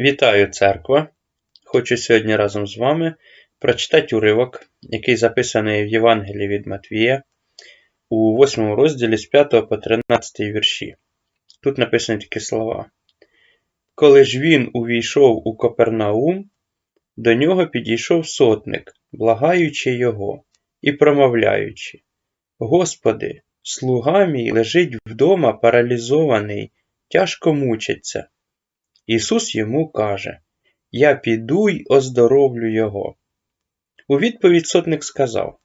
Вітаю, церква! Хочу сьогодні разом з вами прочитати уривок, який записаний в Євангелії від Матвія у 8 розділі з 5 по 13 вірші. Тут написані такі слова. Коли ж він увійшов у Копернаум, до нього підійшов сотник, благаючи його, і промовляючи: Господи, слуга мій лежить вдома паралізований, тяжко мучиться. Ісус йому каже: Я піду й оздоровлю його. У відповідь сотник сказав: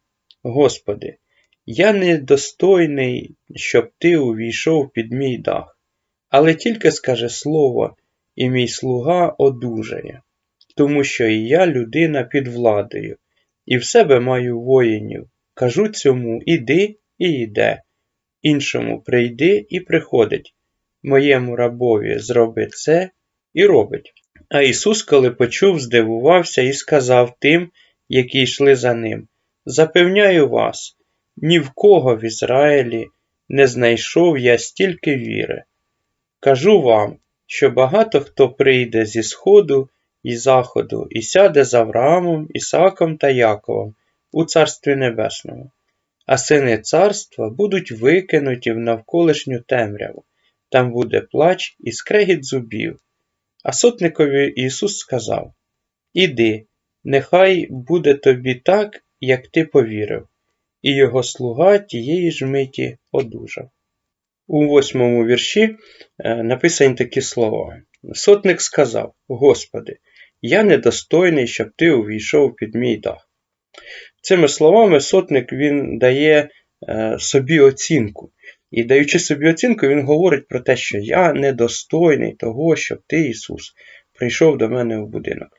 Господи, я не достойний, щоб ти увійшов під мій дах, але тільки скаже слово, і мій слуга одужає, тому що і я людина під владою, і в себе маю воїнів. Кажу цьому іди і йде, іншому прийди і приходить. Моєму рабові зроби це і робить. А Ісус, коли почув, здивувався і сказав тим, які йшли за ним: Запевняю вас, ні в кого в Ізраїлі не знайшов я стільки віри. Кажу вам, що багато хто прийде зі Сходу і Заходу і сяде з Авраамом, Ісааком та Яковом у Царстві Небесному, а сини царства будуть викинуті в навколишню темряву, там буде плач і скрегіт зубів. А сотникові Ісус сказав: Іди, нехай буде тобі так, як ти повірив, і його слуга тієї ж миті одужав. У восьмому вірші е, написані такі слова. Сотник сказав: Господи, я недостойний, щоб ти увійшов під мій дах. Цими словами сотник він дає е, собі оцінку. І даючи собі оцінку, він говорить про те, що я недостойний того, щоб ти, Ісус, прийшов до мене в будинок.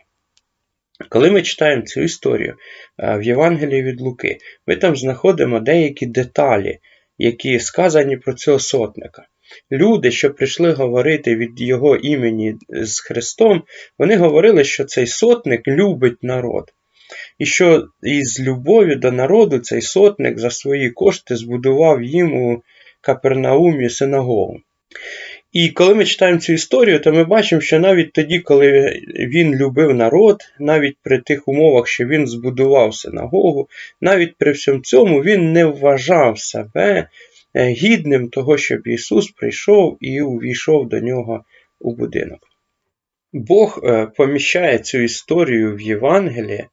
Коли ми читаємо цю історію в Євангелії від Луки, ми там знаходимо деякі деталі, які сказані про цього сотника. Люди, що прийшли говорити від Його імені з Христом, вони говорили, що цей сотник любить народ. І що із любові до народу цей сотник за свої кошти збудував їм у Капернаумі синагогу. І коли ми читаємо цю історію, то ми бачимо, що навіть тоді, коли він любив народ, навіть при тих умовах, що він збудував синагогу, навіть при всьому цьому він не вважав себе е, гідним того, щоб Ісус прийшов і увійшов до нього у будинок. Бог е, поміщає цю історію в Євангелії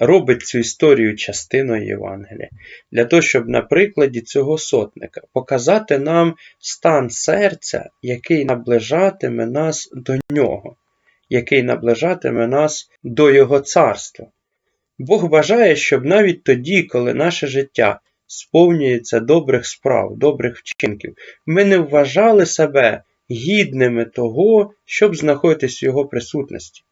робить цю історію частиною Євангелія, для того, щоб на прикладі цього сотника показати нам стан серця, який наближатиме нас до нього, який наближатиме нас до Його царства. Бог бажає, щоб навіть тоді, коли наше життя сповнюється добрих справ, добрих вчинків, ми не вважали себе гідними того, щоб знаходитись в Його присутності.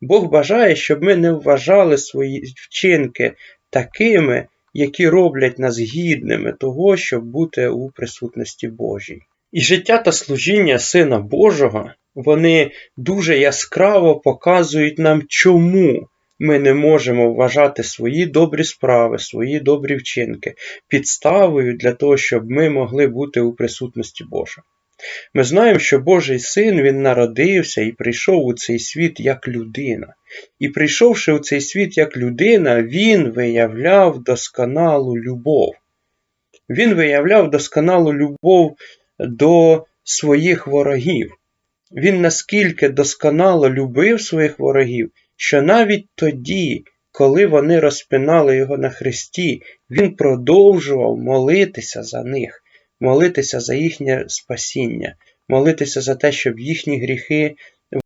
Бог бажає, щоб ми не вважали свої вчинки такими, які роблять нас гідними того, щоб бути у присутності Божій. І життя та служіння Сина Божого, вони дуже яскраво показують нам, чому ми не можемо вважати свої добрі справи, свої добрі вчинки підставою для того, щоб ми могли бути у присутності Божої. Ми знаємо, що Божий син Він народився і прийшов у цей світ як людина. І прийшовши у цей світ як людина, Він виявляв досконалу любов. Він виявляв досконалу любов до своїх ворогів. Він наскільки досконало любив своїх ворогів, що навіть тоді, коли вони розпинали його на хресті, він продовжував молитися за них молитися за їхнє спасіння, молитися за те, щоб їхні гріхи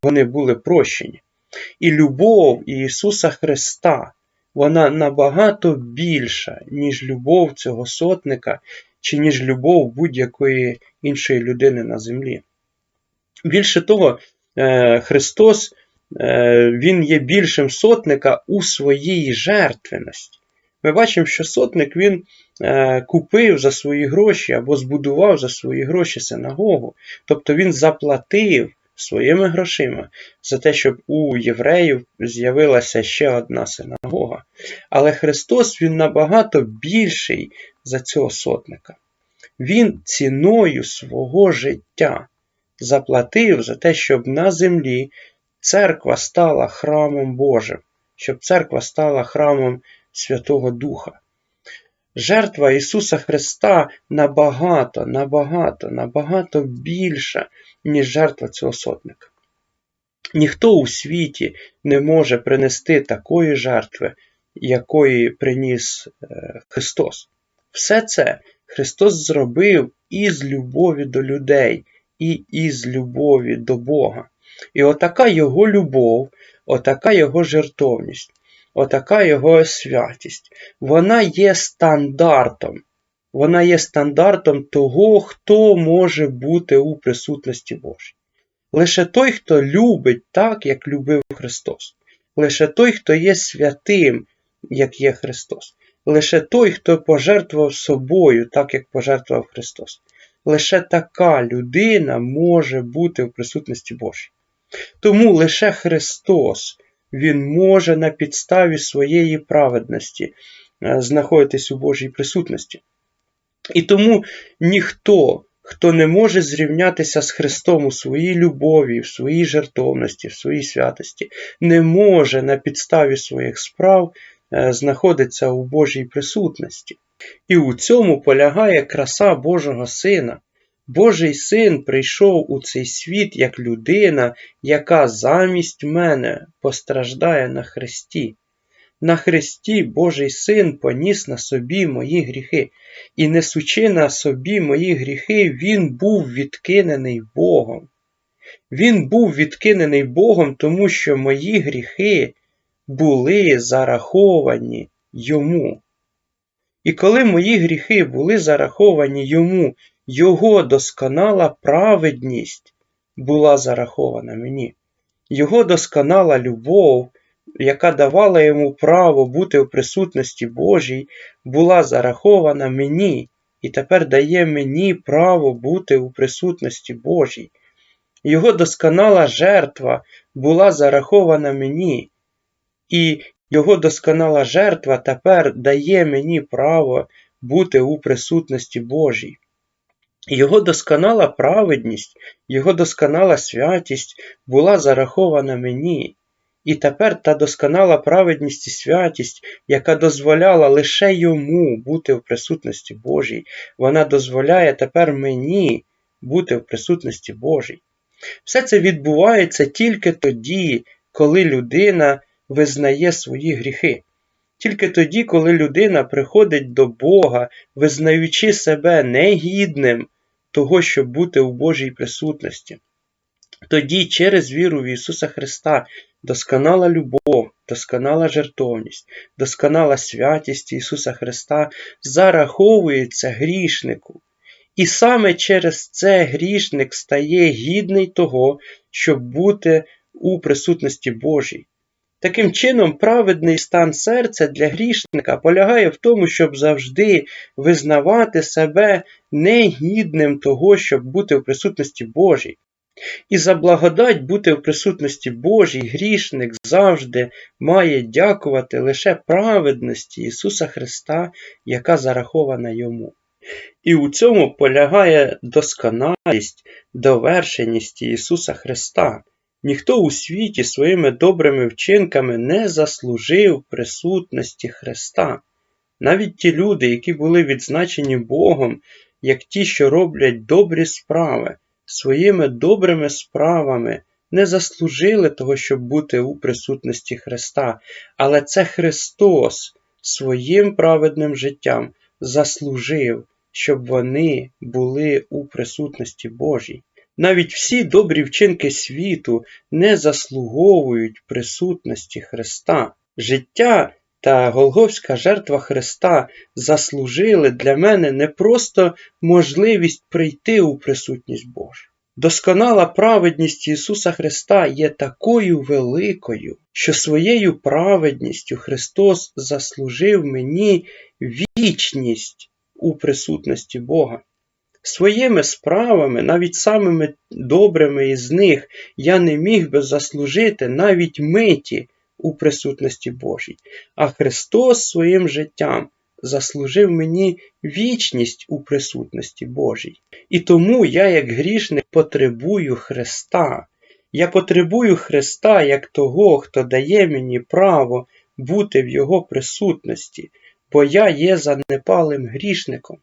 вони були прощені. І любов Ісуса Христа, вона набагато більша, ніж любов цього сотника, чи ніж любов будь-якої іншої людини на землі. Більше того, е, Христос е, Він є більшим сотника у своїй жертвеності. Ми бачимо, що сотник він купив за свої гроші або збудував за свої гроші синагогу. Тобто він заплатив своїми грошима за те, щоб у євреїв з'явилася ще одна синагога. Але Христос Він набагато більший за цього сотника. Він ціною свого життя заплатив за те, щоб на землі церква стала храмом Божим, щоб церква стала храмом Святого Духа. Жертва Ісуса Христа набагато, набагато, набагато більша, ніж жертва цього сотника. Ніхто у світі не може принести такої жертви, якої приніс е, Христос. Все це Христос зробив із любові до людей, і із любові до Бога. І отака Його любов, отака Його жертовність, отака Його святість, вона є стандартом. Вона є стандартом того, хто може бути у присутності Божій. Лише той, хто любить так, як любив Христос. Лише той, хто є святим, як є Христос. Лише той, хто пожертвував собою, так як пожертвував Христос. Лише така людина може бути в присутності Божій. Тому лише Христос, Він може на підставі своєї праведності е, знаходитись у Божій присутності. І тому ніхто, хто не може зрівнятися з Христом у своїй любові, в своїй жертовності, в своїй святості, не може на підставі своїх справ е, знаходитися у Божій присутності. І у цьому полягає краса Божого Сина. Божий син прийшов у цей світ як людина, яка замість мене постраждає на хресті. На хресті Божий син поніс на собі мої гріхи, і несучи на собі мої гріхи, він був відкинений Богом. Він був відкинений Богом, тому що мої гріхи були зараховані йому. І коли мої гріхи були зараховані йому, його досконала праведність була зарахована мені. Його досконала любов, яка давала йому право бути в присутності Божій, була зарахована мені і тепер дає мені право бути у присутності Божій. Його досконала жертва була зарахована мені, і його досконала жертва тепер дає мені право бути у присутності Божій. Його досконала праведність, Його досконала святість була зарахована мені. І тепер та досконала праведність і святість, яка дозволяла лише йому бути в присутності Божій, вона дозволяє тепер мені бути в присутності Божій. Все це відбувається тільки тоді, коли людина визнає свої гріхи. Тільки тоді, коли людина приходить до Бога, визнаючи себе негідним того, щоб бути у Божій присутності. Тоді через віру в Ісуса Христа досконала любов, досконала жертовність, досконала святість Ісуса Христа зараховується грішнику. І саме через це грішник стає гідний того, щоб бути у присутності Божій. Таким чином, праведний стан серця для грішника полягає в тому, щоб завжди визнавати себе негідним того, щоб бути в присутності Божій. І за благодать бути в присутності Божій грішник завжди має дякувати лише праведності Ісуса Христа, яка зарахована йому. І у цьому полягає досконалість, довершеність Ісуса Христа. Ніхто у світі своїми добрими вчинками не заслужив присутності Христа. Навіть ті люди, які були відзначені Богом, як ті, що роблять добрі справи, своїми добрими справами не заслужили того, щоб бути у присутності Христа, але це Христос своїм праведним життям заслужив, щоб вони були у присутності Божій. Навіть всі добрі вчинки світу не заслуговують присутності Христа. Життя та Голговська жертва Христа заслужили для мене не просто можливість прийти у присутність Божу. Досконала праведність Ісуса Христа є такою великою, що своєю праведністю Христос заслужив мені вічність у присутності Бога. Своїми справами, навіть самими добрими із них, я не міг би заслужити навіть миті у присутності Божій, а Христос своїм життям заслужив мені вічність у присутності Божій. І тому я, як грішник, потребую Христа. Я потребую Христа як того, хто дає мені право бути в Його присутності, бо я є занепалим грішником.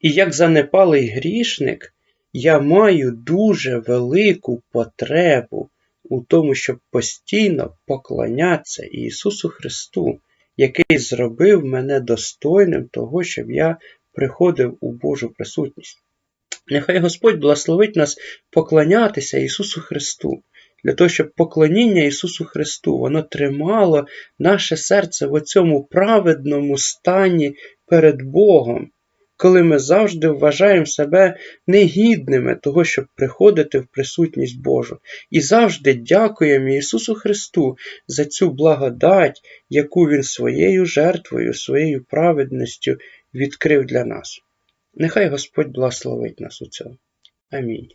І як занепалий грішник, я маю дуже велику потребу у тому, щоб постійно поклонятися Ісусу Христу, який зробив мене достойним того, щоб я приходив у Божу присутність. Нехай Господь благословить нас поклонятися Ісусу Христу, для того, щоб поклоніння Ісусу Христу воно тримало наше серце в цьому праведному стані перед Богом, коли ми завжди вважаємо себе негідними того, щоб приходити в присутність Божу, і завжди дякуємо Ісусу Христу за цю благодать, яку Він своєю жертвою, своєю праведністю відкрив для нас. Нехай Господь благословить нас у цьому. Амінь.